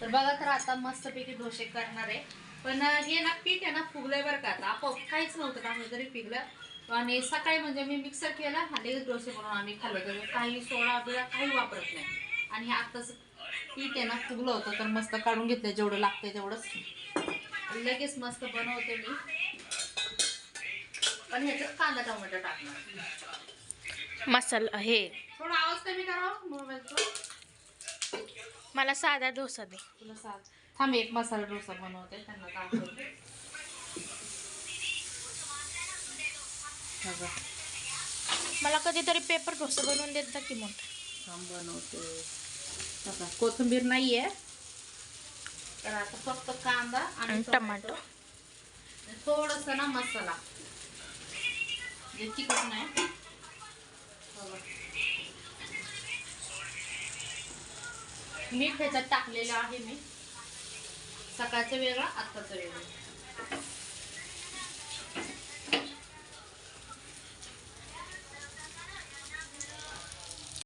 तर बघा तर आता मस्तपैकी डोसे करणार आहे. पण हे ना पीठ आहे ना फुगलंय बरं का. आता आपोआप काहीच नव्हतं टाकलं तरी पिकलं आणि सकाळी म्हणजे मी मिक्सर केला लगेच डोसे बनवून आम्ही खाल्लो. तर काही सोळा बिळा काही वापरत नाही. आणि हे आताच पीठ आहे ना फुगलं होतं तर मस्त काढून घेतलं जेवढं लागतंय तेवढंच. लगेच मस्त बनवते मी. पण ह्याच्यात कांदा टोमॅटो टाकणार. मसाला हे. थोडा आवाज कमी करा मोबाईलचा. मला साधा डोसा दे. तुला थांब एक मसाला डोसा बनवते त्यांना दाखवते. बघा, मला कधीतरी पेपर डोसा बनवून देत जा की मोठा थांब बनवते. बघा, कोथिंबीर नाहीये तर आता फक्त कांदा आणि आणि टोमॅटो. टमाटो थोडस ना मसाला. जे तिखट नाही. बघा. मीठ ह्याच्यात टाकलेलं आहे मी. सकाळचं वेगळं आत्ताचं वेगळं.